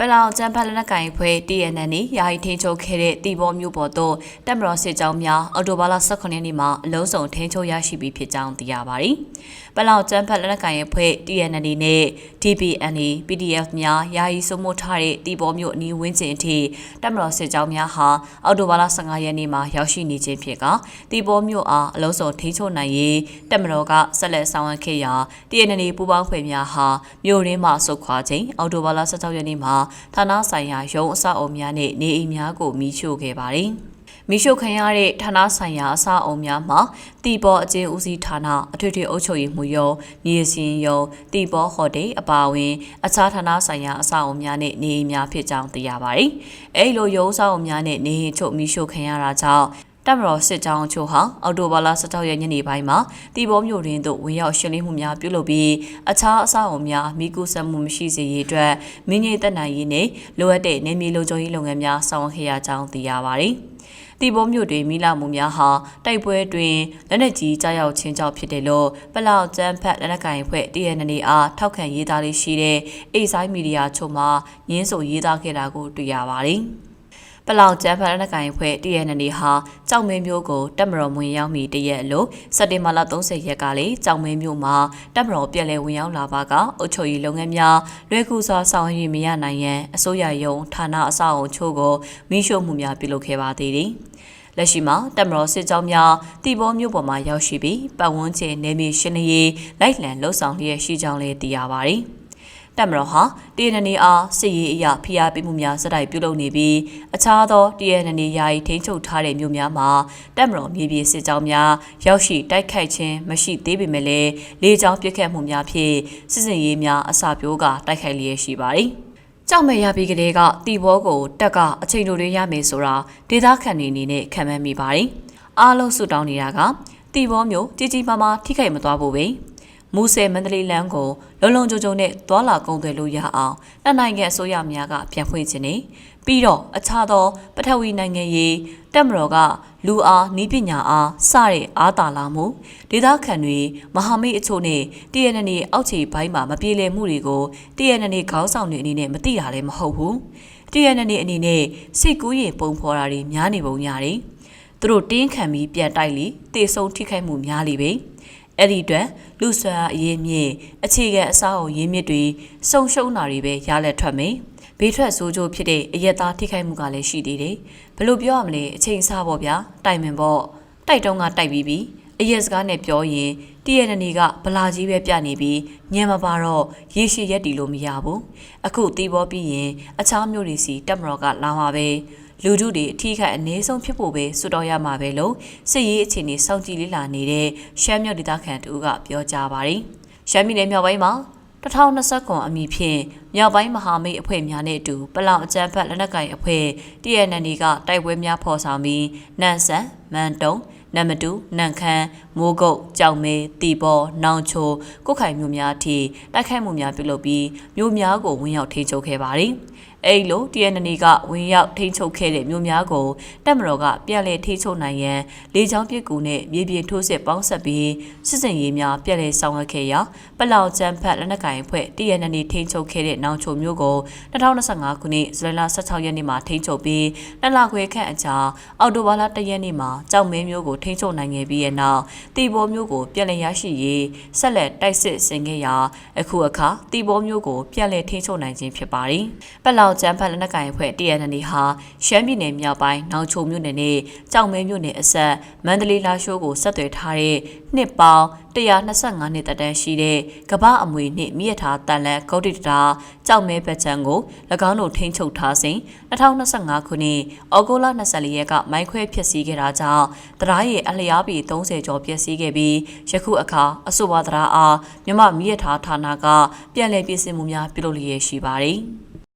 ပလောင်ကျန်းဖက်လက်နက်ကင်ဖွဲ့ TNN နဲ့ယာယီထင်းချုပ်ခဲ့တဲ့တီဘောမျိုးပေါ်သို့တက်မတော်စစ်ကြောင်းများအော်တိုဘာလ18ရက်နေ့မှာအလုံးစုံထင်းချုပ်ရရှိပြီးဖြစ်ကြောင်းသိရပါတယ်။ပလောင်ကျန်းဖက်လက်နက်ကင်ဖွဲ့ TNN နဲ့ DPN PDF များယာယီစုမှုထားတဲ့တီဘောမျိုးအနီးဝန်းကျင်အထိတက်မတော်စစ်ကြောင်းများဟာအော်တိုဘာလ15ရက်နေ့မှာရောက်ရှိနေခြင်းဖြစ်ကတီဘောမျိုးအားအလုံးစုံထင်းချုပ်နိုင်ရေးတက်မတော်ကဆက်လက်ဆောင်ရွက်ခဲ့ရာ TNN ပူးပေါင်းဖွဲ့များဟာမြို့ရင်းမှဆုတ်ခွာခြင်းအော်တိုဘာလ16ရက်နေ့မှာဌာနဆိုင်ရာရုံးအဆောက်အုံများနဲ့နေအိမ်များကိုမိရှို့ခဲ့ပါတယ်။မိရှုခံရတဲ့ဌာနဆိုင်ရာအဆောက်အုံများမှာတီဘောအကျဉ်းဦးစီးဌာနအထွေထွေအုပ်ချုပ်ရေးမှူးရုံးမြေစင်ရုံးတီဘောဟိုတယ်အပါအဝင် အခြားဌာနဆိုင်ရာအဆောက်အုံများနဲ့နေအိမ်များဖြစ်ကြောင်းသိရပါတယ်။အဲဒီလိုရုံးအဆောက်အုံများနဲ့နေအိမ်ချုပ်မိရှုခံရတာကြောင့် တပ်မတော်စစ်ကြောင်းအချို့ဟာအော်တိုဘာလ16ရက်ညနေပိုင်းမှာတီဘောမြို့တွင်သို့ဝင်ရောက်ရှင်းလင်းမှုများပြုလုပ်ပြီးအခြားအဆောက်အုံများမိကူဆက်မှုမရှိစေရေးအတွက်မင်းကြီးတပ်နိုင်ရေးနဲ့လိုအပ်တဲ့နေမြေလုံခြုံရေးလုပ်ငန်းများဆောင်ရွက်ခဲ့ရကြောင်းသိရပါတယ်။တီဘောမြို့တွင်မိလာမှုများဟာတိုက်ပွဲတွင်လက်နက်ကြီးကြားရောက်ခြင်းကြောင့်ဖြစ်တယ်လို့ပလောက်ကျန်းဖက်လက်နက်ကင်ဖွဲ့ TNN အားထောက်ခံရေးသားလေးရှိတဲ့အိဆိုင်မီဒီယာချို့မှညင်းဆိုရေးသားခဲ့တာကိုတွေ့ရပါတယ်။ ပလောင်ကျန်းဖက်လက်ကိုင်ဖွဲ့ TNN ဟာကြောက်မင်းမျိုးကိုတက်မတော်ဝင်ရောက်မိတရက်လို့စက်တင်ဘာလ30ရက်ကလေးကြောက်မင်းမျိုးမှာတက်မတော်ပြက်လဲဝင်ရောက်လာပါကအုပ်ချုပ်ရေးလုပ်ငန်းများလွယ်ကူစွာဆောင်ရွက်မရနိုင်ရန်အစိုးရယုံဌာနအဆောက်အုံချို့ကိုမိရှုမှုများပြုလုပ်ခဲ့ပါသေးတယ်။လက်ရှိမှာတက်မတော်စစ်ကြောင်းများတီဘောမြို့ပေါ်မှာရောက်ရှိပြီးပတ်ဝန်းကျင်နေမြေရှင်းလင်းရေးလိုက်လံလှုပ်ဆောင်လျက်ရှိကြောင်းလည်းသိရပါတယ်။ တပ်မတော်ဟာတရနနေအားစစ်ရေးအရာဖိအားပေးမှုများစတိုက်ပြုလုပ်နေပြီးအခြားသောတရနနေယာယီထိန်းချုပ်ထားတဲ့မြို့များမှာတပ်မတော်မြေပြင်စစ်ကြောင်းများရောက်ရှိတိုက်ခိုက်ခြင်းမရှိသေးပေမဲ့လည်းလေကြောင်းပစ်ခတ်မှုများဖြင့်စစ်စင်ရေးများအစာပြိုးကတိုက်ခိုက်လျက်ရှိပါတယ်။ကြောက်မဲ့ရပြီးကလေးကတီဘောကိုတက်ကအချိန်တိုတွေရမယ်ဆိုတာဒေသခံတွေအနေနဲ့ခံမှန်းမိပါတယ်။အားလုံးစုတောင်းနေတာကတီဘောမျိုးကြီးကြီးမားမားထိခိုက်မသွားဖို့ပဲ။ မူဆယ်မန္တလေးလမ်းကိုလုံလုံခြုံခြုံနဲ့သွာလာကုန်သွယ်လို့ရအောင်နှစ်နိုင်ငံအစိုးရများကပြန်ဖွင့်ခြင်းနေပြီးတော့အခြားသောပထဝီနိုင်ငံရေးတက်မတော်ကလူအားနီးပညာအားစတဲ့အားတာလာမှုဒေသခံတွေမဟာမိတ်အချို့နဲ့ TNN အောက်ခြေဘိုင်းမှာမပြေလည်မှုတွေကို TNN ခေါင်းဆောင်တွေအနေနဲ့မသိတာလည်းမဟုတ်ဘူး TNN အနေနဲ့စိတ်ကူးရင်ပုံဖော်တာတွေများနေပုံရတယ်သူတို့တင်းခံပြီးပြန်တိုက်လေတေဆုံးထိခိုက်မှုများလေပဲ အဲ့ဒီအတွက်လူဆွမ်းအရေးမြင့်အခြေခံအစားအုံရင်းမြစ်တွေစုံရှုံတာတွေပဲရလက်ထွက်မယ်ဘေးထွက်ဆိုးကျိုးဖြစ်တဲ့အရက်သားထိခိုက်မှုကလည်းရှိသေးတယ်ဘယ်လိုပြောရမလဲအချိန်စားပေါ့ဗျာတိုင်ပင်ပေါ့တိုက်တုံးကတိုက်ပြီးပြီအရက်စကားနဲ့ပြောရင်တရနနီကဗလာကြီးပဲပြနေပြီးညံမပါတော့ရေရှည်ရက်တီလို့မရဘူးအခုတီးဘောပြီးရင်အခြားမျိုးတွေစီတက်မတော်ကလာမှာပဲ လူထုတွေအထီးခိုက်အနည်းဆုံးဖြစ်ဖို့ပဲစွတော်ရမှာပဲလို့စစ်ရေးအခြေအနေစောင့်ကြည့်လေ့လာနေတဲ့ရှမ်းမြောက်ဒေသခံတူကပြောကြားပါတယ်။ရှမ်းပြည်နယ်မြောက်ပိုင်းမှာ2020ခုအမည်ဖြင့်မြောက်ပိုင်းမဟာမိတ်အဖွဲ့များနဲ့အတူပလောင်အကြမ်းဖက်လက်နက်ကိုင်အဖွဲ့ TNN ကတိုက်ပွဲများဖော်ဆောင်ပြီးနန်ဆန်မန်တုံနမတူနန်ခမ်းမိုးကုတ်ကြောင်မဲတီဘောနောင်ချိုကုတ်ခိုင်မြို့များအထိတိုက်ခိုက်မှုများပြုလုပ်ပြီးမြို့များကိုဝင်ရောက်ထိန်းချုပ်ခဲ့ပါတယ်။ အဲ့လို TNN ကဝင်ရောက်ထိန်းချုပ်ခဲ့တဲ့မြို့များကိုတပ်မတော်ကပြန်လည်ထိန်းချုပ်နိုင်ရန်လေကြောင်းပစ်ကူနဲ့မြေပြင်ထိုးစစ်ပေါင်းဆက်ပြီးစစ်စင်ရေးများပြန်လည်ဆောင်ရွက်ခဲ့ရာပလောက်ကျန်းဖက်လက်နက်ကိုင်အဖွဲ့ TNN ထိန်းချုပ်ခဲ့တဲ့နောင်ချိုမြို့ကို2025ခုနှစ်ဇူလိုင်လ16ရက်နေ့မှာထိန်းချုပ်ပြီးနှစ်လခွဲခန့်အကြာအော်တိုဘာလ1ရက်နေ့မှာကြောက်မဲမြို့ကိုထိန်းချုပ်နိုင်ခဲ့ပြီးတဲ့နောက်တီဘောမြို့ကိုပြန်လည်ရရှိရေးဆက်လက်တိုက်စစ်ဆင်ခဲ့ရာအခုအခါတီဘောမြို့ကိုပြန်လည်ထိန်းချုပ်နိုင်ခြင်းဖြစ်ပါတယ်။ပလောက်ကျန်းဖက်လက်နက်ကိုင်အဖွဲ့ TNN ဟာရှမ်းပြည်နယ်မြောက်ပိုင်းနောင်ချိုမြို့နယ်နဲ့ကြောက်မဲမြို့နယ်အစပ်မန္တလေးလာရှိုးကိုဆက်သွယ်ထားတဲ့နှစ်ပေါင်း125နှစ်တက်တန်းရှိတဲ့ကမ္ဘာအမွေနှင့်မြစ်ထားတန်လန်ဂုတ်တိတတာကြောက်မဲဘက်ချန်ကို၎င်းတို့ထိန်းချုပ်ထားစဉ်2025ခုနှစ်ဩဂုတ်လ24ရက်ကမိုင်းခွဲဖျက်ဆီးခဲ့တာကြောင့်တရားရဲ့အလျားပေ30ကျော်ပျက်စီးခဲ့ပြီးယခုအခါအဆိုပါတရားအားမြမမြစ်ထားဌာနကပြန်လည်ပြင်ဆင်မှုများပြုလုပ်လျက်ရှိပါတယ်။